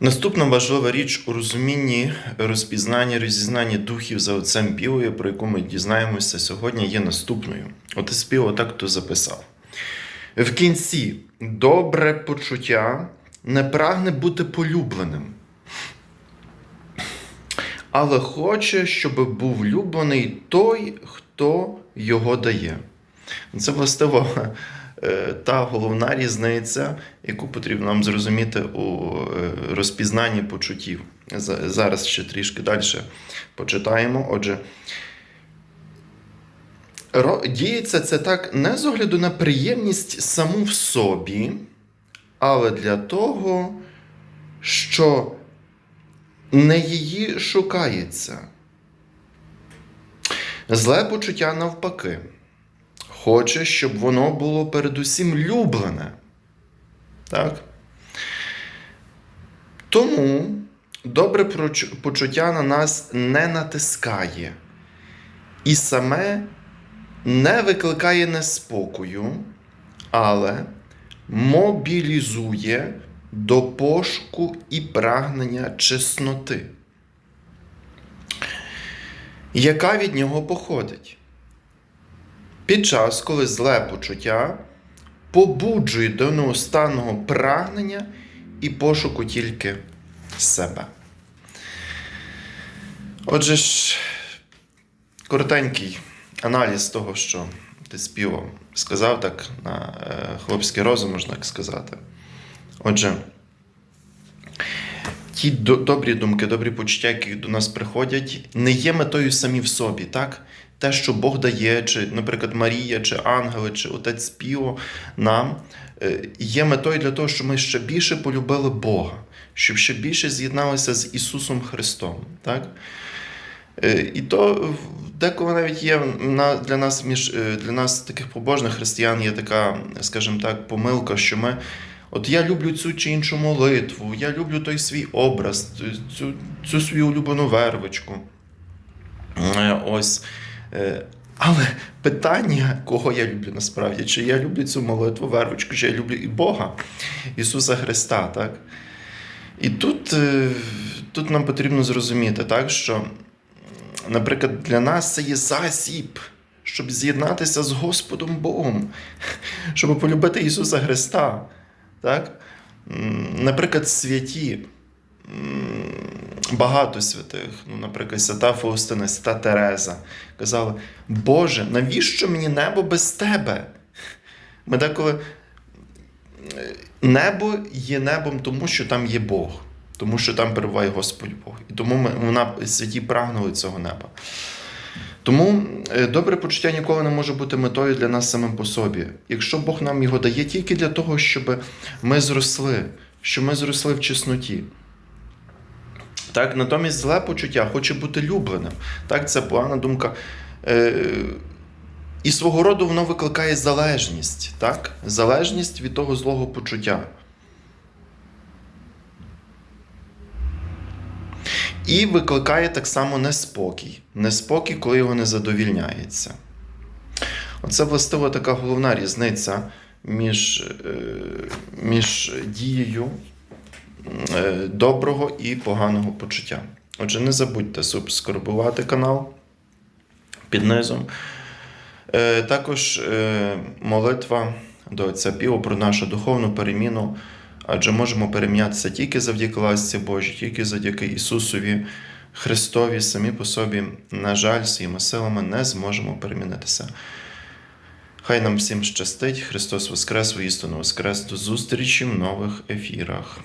Наступна важлива річ у розумінні, розпізнанні, розізнанні духів за отцем Білою, про яку ми дізнаємося сьогодні, є наступною. Отець Піо так то записав. В кінці добре почуття не прагне бути полюбленим, але хоче, щоб був люблений той, хто його дає. Це властиво та головна різниця, яку потрібно нам зрозуміти у е, розпізнанні почуттів. Зараз ще трішки далі почитаємо. Отже, діється це так не з огляду на приємність саму в собі, але для того, що не її шукається. Зле почуття навпаки. Хоче, щоб воно було передусім люблене. Так? Тому добре почуття на нас не натискає і саме не викликає неспокою, але мобілізує до пошуку і прагнення чесноти, яка від нього походить. Під час, коли зле почуття побуджує до неустанного прагнення і пошуку тільки себе. Отже ж, коротенький аналіз того, що ти співав, сказав так на е, хлопський розум, можна так сказати. Отже, ті добрі думки, добрі почуття, які до нас приходять, не є метою самі в собі, так? Те, що Бог дає, чи, наприклад, Марія, чи ангели, чи отець Піо нам, е, є метою для того, щоб ми ще більше полюбили Бога, щоб ще більше з'єдналися з Ісусом Христом. Так? Е, І то деколи навіть є для нас між е, для нас, таких побожних християн, є така, скажімо так, помилка, що ми. От я люблю цю чи іншу молитву, я люблю той свій образ, цю, цю свою улюблену вервичку. Е, Ось. Е, Але питання, кого я люблю насправді, чи я люблю цю молитву, вервичку, чи я люблю і Бога, Ісуса Христа, так? І тут, е, тут нам потрібно зрозуміти, так, що, наприклад, для нас це є засіб, щоб з'єднатися з Господом Богом, щоб полюбити Ісуса Христа. Так? Наприклад, святі, багато святих, ну, наприклад, свята Фаустина, свята Тереза, казали: Боже, навіщо мені небо без тебе? Ми деколи небо є небом, тому що там є Бог, тому що там перебуває Господь Бог. І тому ми, вона святі прагнули цього неба. Тому е, добре почуття ніколи не може бути метою для нас самим по собі. Якщо Бог нам його дає тільки для того, щоб ми зросли, щоб ми зросли в чесноті. Так, натомість зле почуття хоче бути любленим. Так, це погана думка. Е, і свого роду воно викликає залежність, так? залежність від того злого почуття. І викликає так само неспокій. Неспокій, коли його не задовільняється. Оце властиво така головна різниця між, е, між дією доброго і поганого почуття. Отже, не забудьте субскорбувати канал під низом. Е, Також е, молитва до Отця Піо про нашу духовну переміну, адже можемо перемінятися тільки завдяки ласці Божій, тільки завдяки Ісусові Христові, самі по собі, на жаль, своїми силами не зможемо перемінитися. Хай нам всім щастить, Христос Воскрес, воістину Воскрес, до зустрічі в нових ефірах.